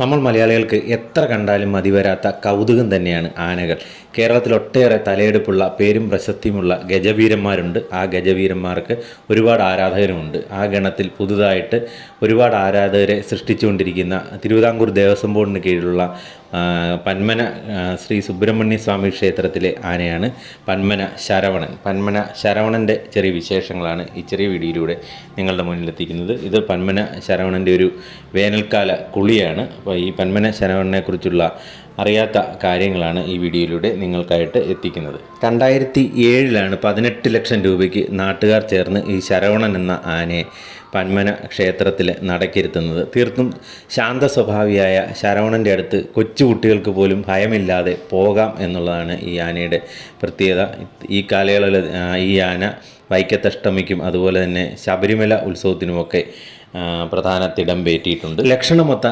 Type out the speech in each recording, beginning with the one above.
നമ്മൾ മലയാളികൾക്ക് എത്ര കണ്ടാലും മതിവരാത്ത കൗതുകം തന്നെയാണ് ആനകൾ. കേരളത്തിൽ ഒട്ടേറെ തലയെടുപ്പുള്ള പേരും പ്രശസ്തിയുമുള്ള ഗജവീരന്മാരുണ്ട്. ആ ഗജവീരന്മാർക്ക് ഒരുപാട് ആരാധകരുമുണ്ട്. ആ ഗണത്തിൽ പുതുതായിട്ട് ഒരുപാട് ആരാധകരെ സൃഷ്ടിച്ചുകൊണ്ടിരിക്കുന്ന തിരുവിതാംകൂർ ദേവസ്വം ബോർഡിന് കീഴിലുള്ള പന്മന ശ്രീ സുബ്രഹ്മണ്യ സ്വാമി ക്ഷേത്രത്തിലെ ആനയാണ് പന്മന ശരവണൻ. പന്മന ശരവണന്റെ ചെറിയ വിശേഷങ്ങളാണ് ഈ ചെറിയ വീഡിയോയിലൂടെ നിങ്ങളുടെ മുന്നിലെത്തിക്കുന്നത് ഇത് പന്മന ശരവണന്റെ ഒരു വേനൽക്കാല കുളിയാണ്. അപ്പോൾ ഈ പന്മന ശരവണനെക്കുറിച്ചുള്ള അറിയാത്ത കാര്യങ്ങളാണ് ഈ വീഡിയോയിലൂടെ നിങ്ങൾക്കായിട്ട് എത്തിക്കുന്നത്. രണ്ടായിരത്തി ഏഴിലാണ് പതിനെട്ട് ലക്ഷം രൂപയ്ക്ക് നാട്ടുകാർ ചേർന്ന് ഈ ശരവണൻ എന്ന ആനയെ പന്മന ക്ഷേത്രത്തിൽ നടക്കിരുത്തുന്നത്. തീർത്തും ശാന്ത സ്വഭാവിയായ ശരവണന്റെ അടുത്ത് കൊച്ചുകുട്ടികൾക്ക് പോലും ഭയമില്ലാതെ പോകാം എന്നുള്ളതാണ് ഈ ആനയുടെ പ്രത്യേകത. ഈ കാലയളവിൽ ഈ ആന വൈക്കത്തഷ്ടമിക്കും അതുപോലെ തന്നെ ശബരിമല ഉത്സവത്തിനുമൊക്കെ പ്രധാന തിടം പേറ്റിയിട്ടുണ്ട് ലക്ഷണമൊത്ത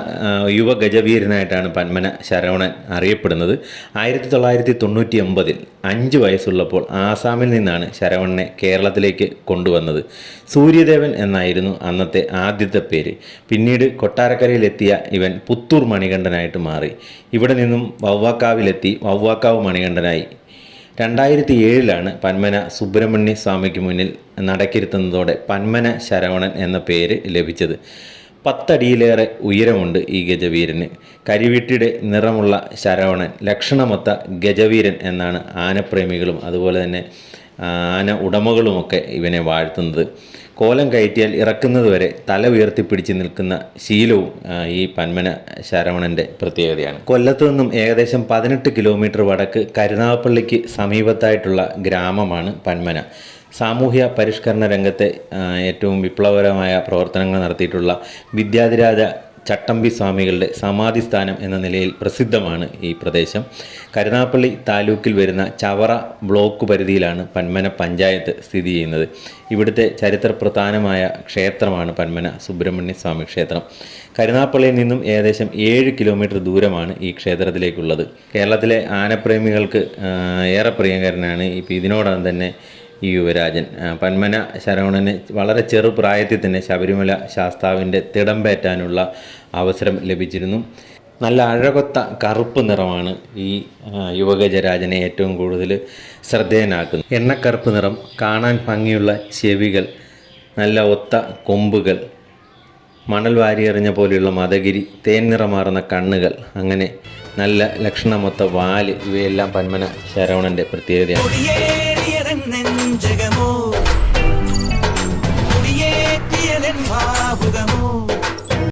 യുവ ഗജവീരനായിട്ടാണ് പന്മന ശരവണൻ അറിയപ്പെടുന്നത്. ആയിരത്തി തൊള്ളായിരത്തി തൊണ്ണൂറ്റി ഒമ്പതിൽ അഞ്ച് വയസ്സുള്ളപ്പോൾ ആസാമിൽ നിന്നാണ് ശരവണനെ കേരളത്തിലേക്ക് കൊണ്ടുവന്നത്. സൂര്യദേവൻ എന്നായിരുന്നു അന്നത്തെ ആദ്യത്തെ പേര്. പിന്നീട് കൊട്ടാരക്കരയിലെത്തിയ ഇവൻ പുത്തൂർ മണികണ്ഠനായിട്ട് മാറി. ഇവിടെ നിന്നും വവ്വാക്കാവിലെത്തി വവ്വാക്കാവ് മണികണ്ഠനായി രണ്ടായിരത്തി ഏഴിലാണ് പന്മന സുബ്രഹ്മണ്യ സ്വാമിക്ക് മുന്നിൽ നടക്കിരുത്തുന്നതോടെ പന്മന ശരവണൻ എന്ന പേര് ലഭിച്ചത്. പത്തടിയിലേറെ ഉയരമുണ്ട് ഈ ഗജവീരന്. കരിവീട്ടിയുടെ നിറമുള്ള ശരവണൻ ലക്ഷണമൊത്ത ഗജവീരൻ എന്നാണ് ആനപ്രേമികളും അതുപോലെ തന്നെ ആന ഉടമകളുമൊക്കെ ഇവനെ വാഴ്ത്തുന്നത്. കോലം കയറ്റിയാൽ ഇറക്കുന്നതുവരെ തല ഉയർത്തിപ്പിടിച്ച് നിൽക്കുന്ന ശീലവും ഈ പന്മന ശരവണന്റെ പ്രത്യേകതയാണ്. കൊല്ലത്തു നിന്നും ഏകദേശം പതിനെട്ട് കിലോമീറ്റർ വടക്ക് കരുനാഗപ്പള്ളിക്ക് സമീപത്തായിട്ടുള്ള ഗ്രാമമാണ് പന്മന. സാമൂഹ്യ പരിഷ്കരണ രംഗത്തെ ഏറ്റവും വിപ്ലവകരമായ പ്രവർത്തനങ്ങൾ നടത്തിയിട്ടുള്ള വിദ്യാധിരാജ ചട്ടമ്പി സ്വാമികളുടെ സമാധി സ്ഥാനം എന്ന നിലയിൽ പ്രസിദ്ധമാണ് ഈ പ്രദേശം. കരുനാപ്പള്ളി താലൂക്കിൽ വരുന്ന ചവറ ബ്ലോക്ക് പരിധിയിലാണ് പന്മന പഞ്ചായത്ത് സ്ഥിതി ചെയ്യുന്നത്. ഇവിടുത്തെ ചരിത്ര പ്രധാനമായ ക്ഷേത്രമാണ് പന്മന സുബ്രഹ്മണ്യ സ്വാമി ക്ഷേത്രം. കരുനാപ്പള്ളിയിൽ നിന്നും ഏകദേശം ഏഴ് കിലോമീറ്റർ ദൂരമാണ് ഈ ക്ഷേത്രത്തിലേക്കുള്ളത്. കേരളത്തിലെ ആനപ്രേമികൾക്ക് ഏറെ പ്രിയങ്കരനാണ്. ഇപ്പോൾ ഇതിനോടകം തന്നെ ഈ യുവരാജൻ. പന്മന ശരവണന് വളരെ ചെറുപ്രായത്തിൽ തന്നെ ശബരിമല ശാസ്താവിന്റെ തിടമ്പേറ്റാനുള്ള അവസരം ലഭിച്ചിരുന്നു. നല്ല അഴകൊത്ത കറുപ്പ് നിറമാണ് ഈ യുവഗജരാജനെ ഏറ്റവും കൂടുതൽ ശ്രദ്ധേയനാക്കുന്നത്. എണ്ണക്കറുപ്പ് നിറം കാണാൻ ഭംഗിയുള്ള ചെവികൾ നല്ല ഒത്ത കൊമ്പുകൾ മണൽ വാരിയെറിഞ്ഞ പോലെയുള്ള മതഗിരി തേൻ നിറമാർന്ന കണ്ണുകൾ അങ്ങനെ നല്ല ലക്ഷണമൊത്ത വാൽ ഇവയെല്ലാം പന്മന ശരവണന്റെ പ്രത്യേകതയാണ്. கண்ணன் ஜெகமோ முடியே தியலன் பாபுகமோ